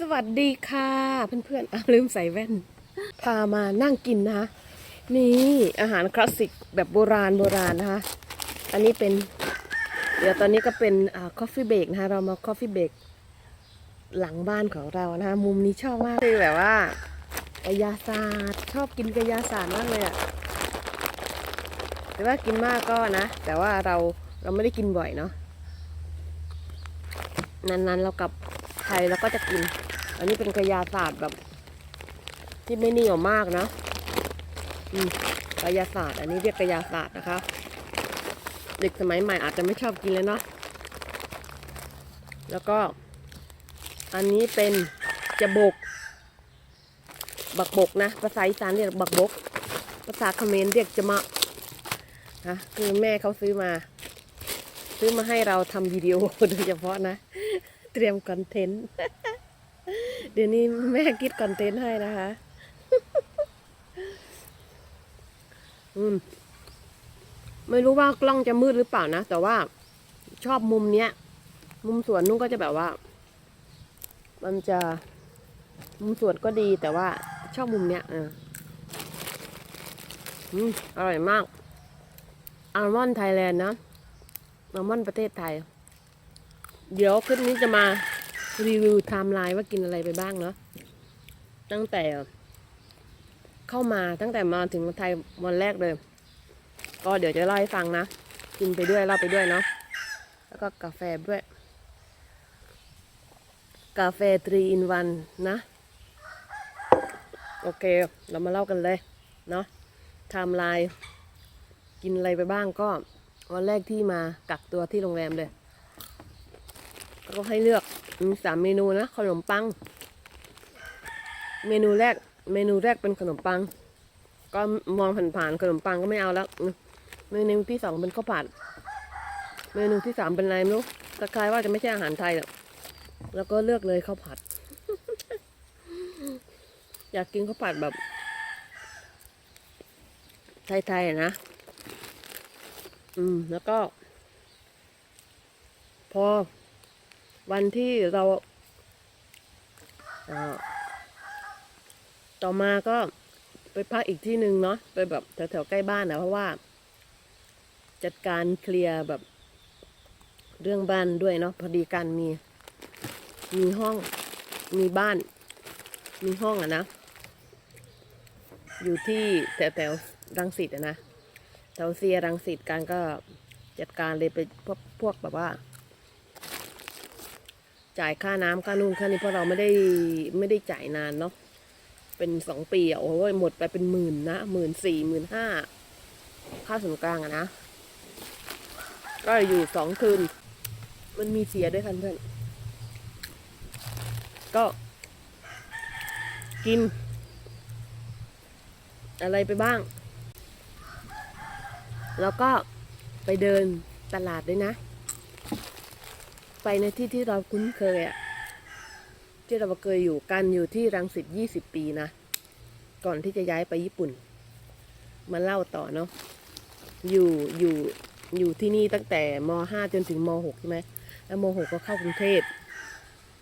สวัสดีค่ะ เพื่อนๆอ้าวลืมใส่แว่น พามานั่งกินนะคะนี่อาหารคลาสสิกแบบโบราณโบราณนะคะ อันนี้เป็น เดี๋ยวตอนนี้ก็เป็นอ่า coffee break นะคะ เรามา coffee break หลังบ้านของเรานะคะ มุมนี้ชอบมากคือแบบว่ากระยาศาสตร์ชอบกินกระยาศาสตร์มากเลยอะแต่ว่ากินมากก็นะ แต่ว่าเราเราไม่ได้กินบ่อยเนาะนานๆเรากลับไทยเราก็จะกิน อันนี้เป็นกระยาศาสตร์แบบ ที่ไม่นิยมมากนะ อืมกระยาศาสตร์ อันนี้เรียกกระยาศาสตร์นะคะ เด็กสมัยใหม่อาจจะไม่ชอบกินเลยเนาะ แล้วก็ อันนี้เป็นจะบก บักบกนะ ภาษาอีสานเรียกบักบก ภาษาเขมรเรียกจะมะนะคือแม่เขาซื้อมา ซื้อมาให้เราทำวิดีโอโดยเฉพาะนะ เตรียมคอนเทนต์ เดี๋ยวนี้แม่คิดคอนเทนต์ให้นะคะอืมไม่รู้ว่ากล้องจะมืดหรือเปล่านะ แต่ว่าชอบมุมเนี้ย มุมสวนนุ่งก็จะแบบว่า มันจะ มุมสวนก็ดีแต่ว่าชอบมุมเนี้ยอะอืมอร่อยมากอัลมอนด์ไทยแลนด์นะอัลมอนด์ประเทศไทย เดี๋ยวคลิปนี้จะมา รีวิวไทม์ไลน์ว่ากินอะไรไปบ้างเนาะตั้งแต่เข้ามาตั้งแต่มาถึงไทยวันแรกเลย ก็เดี๋ยวจะเล่าให้ฟังนะ กินไปด้วยเล่าไปด้วยเนาะแล้วก็กาแฟด้วย กาแฟ3 in 1นะ โอเค เรามาเล่ากันเลย เนาะไทม์ไลน์กินอะไรไปบ้างก็วันแรกที่มากักตัวที่โรงแรมเลย ก็ให้เลือกมีสามเมนูนะขนมปัง เมนูแรก เมนูแรกเป็นขนมปัง ก็มองผ่านๆขนมปังก็ไม่เอาแล้วเมนูที่สองเป็นข้าวผัด เมนูที่สามเป็นอะไรไม่รู้คล้ายๆว่าจะไม่ใช่อาหารไทยหรอกแล้วก็เลือกเลยข้าวผัด อยากกินข้าวผัดแบบ ไทยๆนะ อืม แล้วก็ พอ วันที่เราเต่อมาก็ไปพักอีกที่หนึ่งเนาะไปแบบแถวๆใกล้บ้านนะเพราะว่า จัดการเคลียร์แบบเรื่องบ้านด้วยเนาะพอดีกันมี มีห้องมีบ้าน มีห้องอะนะ อยู่ที่แถวแถวๆรังสิตอะนะแถวเซียรังสิตการก็จัดการเลยไปพวกพวกแบบว่า จ่ายค่าน้ำค่านู่นค่านี้เพราะเราไม่ได้ไม่ได้จ่ายนานเนาะเป็นสองปีอะโอ้ยหมดไปเป็นหมื่นนะหมื่นสี่หมื่นห้าค่าส่วนกลางอะนะ ก็อยู่สองคืน มันมีเสียด้วยกันเพื่อน ก็ กิน อะไรไปบ้าง แล้วก็ไปเดินตลาดด้วยนะ ไปในที่ที่เราคุ้นเคยอะที่เราเคยอยู่กันอยู่ที่รังสิตยี่สิบปีนะ ก่อนที่จะย้ายไปญี่ปุ่น มาเล่าต่อเนาะอยู่อยู่อยู่ที่นี่ตั้งแต่มห้าจนถึงมหกใช่ไหมแล้วมหกก็เข้ากรุงเทพ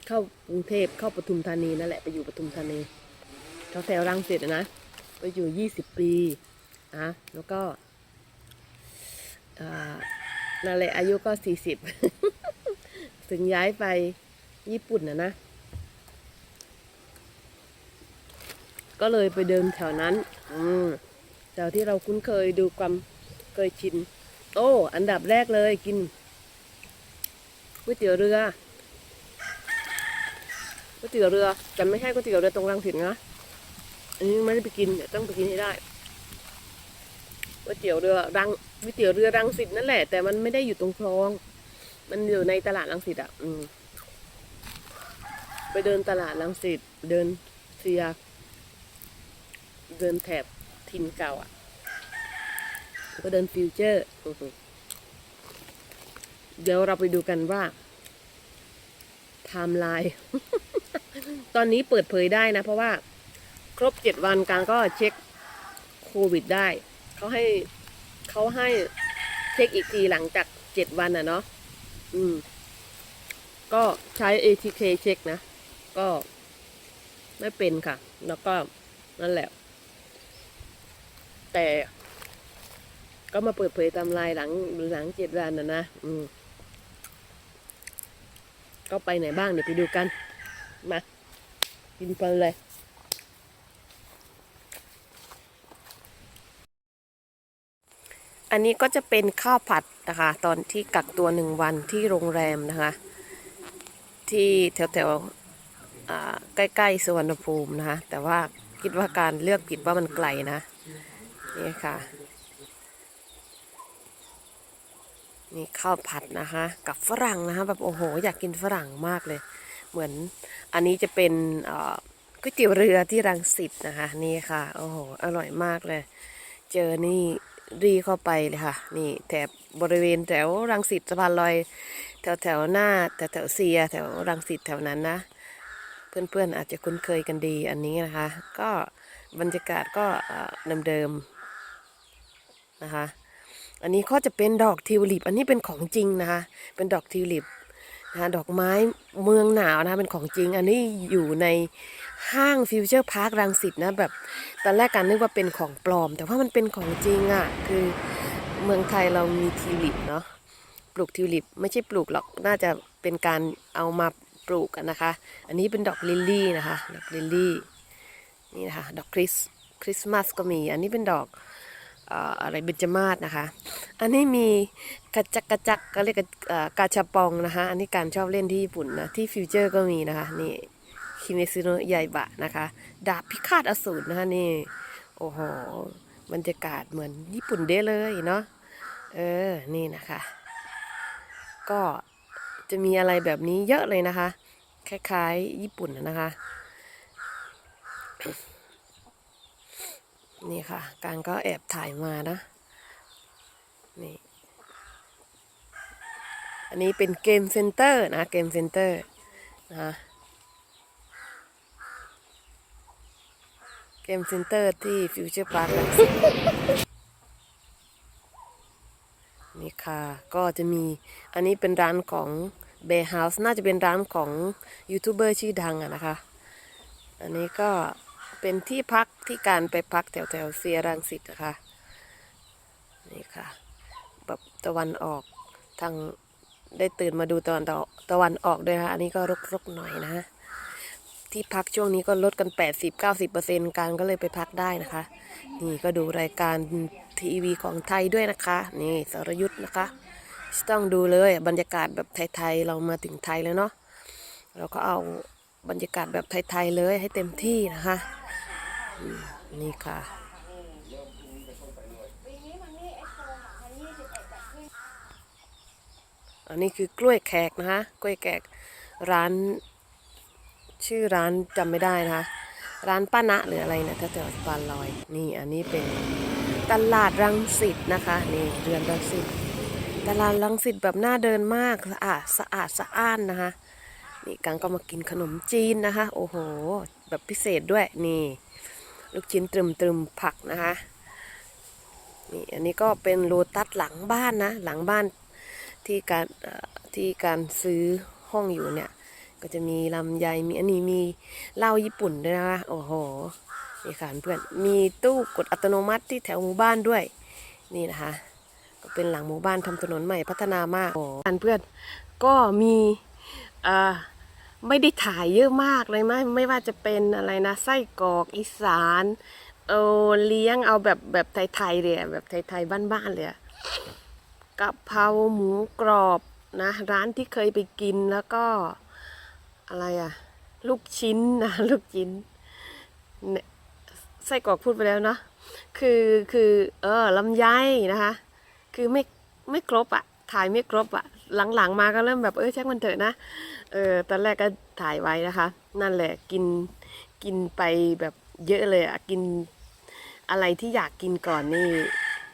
เข้ากรุงเทพเข้าปทุมธานีนั่นแหละไปอยู่ปทุมธานีแถวแถวรังสิตนะไปอยู่ยี่สิบปีนะแล้วก็อ่านั่นแหละอายุก็สี่สิบ ถึงย้ายไปญี่ปุ่นนะนะ ก็เลยไปเดินแถวนั้น อืมแถวที่เราคุ้นเคยดูความเคยชิน โอ้ อันดับแรกเลยกินก๋วยเตี๋ยวเรือก๋วยเตี๋ยวเรือแต่ไม่ใช่ก๋วยเตี๋ยวเรือตรงรังสิตนะอันนี้ไม่ได้ไปกินต้องไปกินให้ได้ก๋วยเตี๋ยวเรือรังก๋วยเตี๋ยวเรือรังสิตนั่นแหละ แต่มันไม่ได้อยู่ตรงคลอง มันอยู่ในตลาดรังสิตอะ อืม ไปเดินตลาดรังสิตเดินเซียเดินแถบทินเก่าอะ ก็เดินฟิวเจอร์เดี๋ยวเราไปดูกันว่าไทม์ไลน์ตอนนี้เปิดเผยได้นะ เพราะว่า ครบเจ็ดวันการก็เช็คโควิดได้ เขาให้เขาให้เช็คอีกทีหลังจากเจ็ดวันอะเนาะ อืม ก็ใช้ ATK เช็คนะ ก็ไม่เป็นค่ะ แล้วก็นั่นแหละ แต่ ก็มาเปิดเผยไทำลายหลังหลังเจ็ดวันนะนะอืม ก็ไปไหนบ้างเดี๋ยวไปดูกัน มา กินเพลินเลย อันนี้ก็จะเป็นข้าวผัดนะคะ ตอนที่กักตัวหนึ่งวันที่โรงแรมนะคะ ที่แถวแถวๆใกล้ๆสุวนภูมินะคะ แต่ว่าคิดว่าการเลือกผิดว่ามันไกลนะนี่ค่ะ นี่ข้าวผัดนะคะ กับฝรั่งนะคะแบบโอ้โห อยากกินฝรั่งมากเลย เหมือนอันนี้จะเป็นก๋วยเตี๋ยวเรือที่รังสิตนะคะ นี่ค่ะ โอ้โห อร่อยมากเลย เจอนี่ รีเข้าไปเลยค่ะ นี่แถบบริเวณแถวรังสิตสะพานลอย แถวแถวหน้าแถวแถวเซีย แถวรังสิตแถวนั้นนะ เพื่อนๆอาจจะคุ้นเคยกันดีอันนี้นะคะ ก็บรรยากาศก็เดิมๆนะคะ อันนี้ก็จะเป็นดอกทิวลิป อันนี้เป็นของจริงนะคะ เป็นดอกทิวลิปนะคะดอกไม้เมืองหนาวนะคะเป็นของจริง อันนี้อยู่ใน ห้างฟิวเจอร์พาร์ครังสิตนะแบบตอนแรกกันนึกว่าเป็นของปลอม แต่ว่ามันเป็นของจริงอะ่ะ คือเมืองไทยเรามีทิวลิปเนาะปลูกทิวลิป ไม่ใช่ปลูกหรอกน่าจะเป็นการเอามาปลูกกันนะคะ อันนี้เป็นดอกลิลลี่นะคะดอกลิลลี่นี่นะคะดอกคริสคริสต์มาสก็มี อันนี้เป็นดอกอะไรเบญจมาศนะคะ อันนี้มีกระจักกระจักก็เรียกกระกาชาปองนะคะ อันนี้การชอบเล่นที่ญี่ปุ่นนะ ที่ฟิวเจอร์ก็มีนะคะ นี่ คิเมซิโนะใหญ่บะนะคะ ดาบพิฆาตอสูรนะคะนี่ โอ้โหบรรยากาศเหมือนญี่ปุ่นเด้เลยเนาะเออนี่นะคะ ก็จะมีอะไรแบบนี้เยอะเลยนะคะ คล้ายๆ ญี่ปุ่นนะคะ นี่ค่ะ การก็แอบถ่ายมานะ นี่ อันนี้เป็นเกมเซ็นเตอร์นะ เกมเซ็นเตอร์นะ เกมเซ็นเตอร์ที่ฟิวเจอร์พาร์คนี่ค่ะ ก็จะมีอันนี้เป็นร้านของเบย์เฮาส์น่าจะเป็นร้านของยูทูบเบอร์ชื่อดังอะนะคะ อันนี้ก็เป็นที่พักที่การไปพักแถวแถวเซียรังสิตนะคะ นี่ค่ะ แบบตะวันออกทางได้ตื่นมาดูตะวันตะตะวันออกด้วยนะคะอันนี้ก็รกๆหน่อยนะ ที่พักช่วงนี้ก็ลดกัน 80-90%การก็เลยไปพักได้นะคะ นี่ก็ดูรายการทีวีของไทยด้วยนะคะ นี่สรยุทธ์นะคะ ต้องดูเลยบรรยากาศแบบไทยๆเรามาถึงไทยแล้วเนาะเราก็เอาบรรยากาศแบบไทยๆเลยให้เต็มที่นะคะ นี่ค่ะอันนี้คือกล้วยแขกนะคะกล้วยแขกร้าน ชื่อร้านจำไม่ได้นะคะ ร้านป้าณะหรืออะไรนะแถวๆสะพานลอย นี่อันนี้เป็นตลาดรังสิตนะคะ นี่เรือนรังสิตตลาดรังสิตแบบน่าเดินมากสะอาดสะอาดสะอ้านนะคะ นี่กังก็มากินขนมจีนนะคะ โอ้โห แบบพิเศษด้วยนี่ ลูกชิ้นตรึมตรึมผักนะคะนี่อันนี้ก็เป็นโลตัสหลังบ้านนะ หลังบ้านที่การที่การซื้อห้องอยู่เนี่ย ก็จะมีลำไยมีอันนี้มีเหล้าญี่ปุ่นด้วยนะคะโอ้โหนี่ค่ะเพื่อนมีตู้กดอัตโนมัติที่แถวหมู่บ้านด้วย นี่นะคะ ก็เป็นหลังหมู่บ้านทำถนนใหม่พัฒนามากอันเพื่อนก็มีอ่าไม่ได้ถ่ายเยอะมากเลยไหมไม่ว่าจะเป็นอะไรนะไส้กรอกอีสานเออเลี้ยงเอาแบบแบบไทยๆเลยแบบไทยๆบ้านๆเลยกะเพราหมูกรอบนะร้านที่เคยไปกินแล้วก็ อะไรอะลูกชิ้นนะลูกชิ้นเนี่ยไส้กรอกพูดไปแล้วเนาะคือคือเออลำไยนะคะ คือไม่ไม่ครบอะถ่ายไม่ครบอะหลังๆมาก็เริ่มแบบเออช่างมันเถอะนะเออตอนแรกก็ถ่ายไว้นะคะ นั่นแหละกินกินไปแบบเยอะเลยอะกินอะไรที่อยากกินก่อนนี่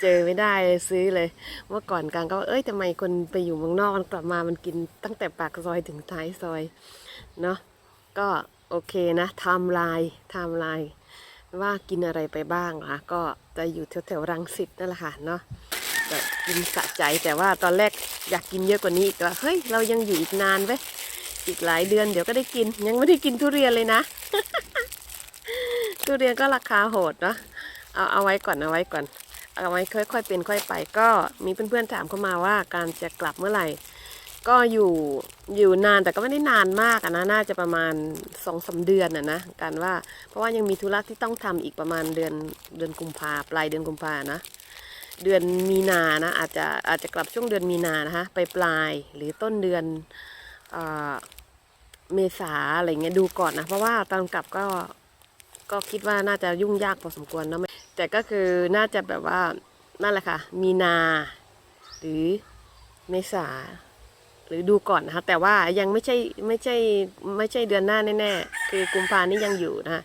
เจอไม่ได้ซื้อเลย เมื่อก่อนกลางก็เอ้ยทำไมคนไปอยู่เมืองนอกมันกลับมามันกินตั้งแต่ปากซอยถึงท้ายซอย เนาะก็โอเคนะไทม์ไลน์ไทม์ไลน์ว่ากินอะไรไปบ้างนะคะก็จะอยู่แถวๆรังสิตนั่นแหละค่ะเนาะก็กินสะใจแต่ว่าตอนแรกอยากกินเยอะกว่านี้อีกว่าเฮ้ยเรายังอยู่อีกนานเว้ยอีกหลายเดือนเดี๋ยวก็ได้กินยังไม่ได้กินทุเรียนเลยนะ ทุเรียนก็ราคาโหดเนาะเอาเอาไว้ก่อนเอาไว้ก่อนเอาไว้ค่อยๆเป็นค่อยไป ก็มีเพื่อนๆถามเข้ามาว่าการจะกลับเมื่อไหร่ ก็อยู่อยู่นานแต่ก็ไม่ได้นานมากนะน่าจะประมาณสองสาเดือนอะนะการว่าเพราะว่ายังมีธุระที่ต้องทำอีกประมาณเดือนเดือนกุมภาปลายเดือนกุมภานะ เดือนมีนานะอาจจะอาจจะกลับช่วงเดือนมีนานะคะไปปลายหรือต้นเดือนเอเมษาอะไรเงี้ยดูก่อนนะ เพราะว่าตอนกลับก็ก็คิดว่าน่าจะยุ่งยากพอสมควรเนะแต่ก็คือน่าจะแบบว่านั่นแหละค่ะ มีนา หรือเมษา หรือดูก่อนนะคะแต่ว่ายังไม่ใช่ไม่ใช่ไม่ใช่เดือนหน้าแน่ๆคือกุมภานี่ยังอยู่นะคะ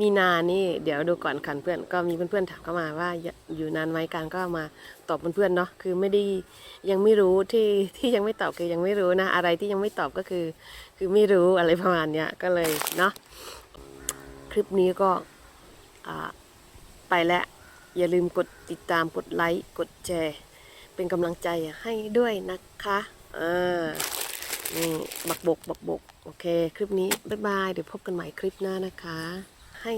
มีนานี่เดี๋ยวดูก่อนคันเพื่อนก็มีเพื่อนๆถามเข้ามาว่าอยู่นานไหมการก็มาตอบเพื่อนๆเนาะคือไม่ได้ยังไม่รู้ที่ที่ยังไม่ตอบคือยังไม่รู้นะอะไรที่ยังไม่ตอบก็คือ คือไม่รู้อะไรประมาณเนี้ยก็เลยเนาะคลิปนี้ก็ไปแล้วอย่าลืมกดติดตามกดไลค์กดแชร์เป็นกำลังใจให้ด้วยนะคะ อ่านี่บักบก บักบก โอเค คลิปนี้ บ๊ายบาย เดี๋ยวพบกันใหม่คลิปหน้านะคะ ให้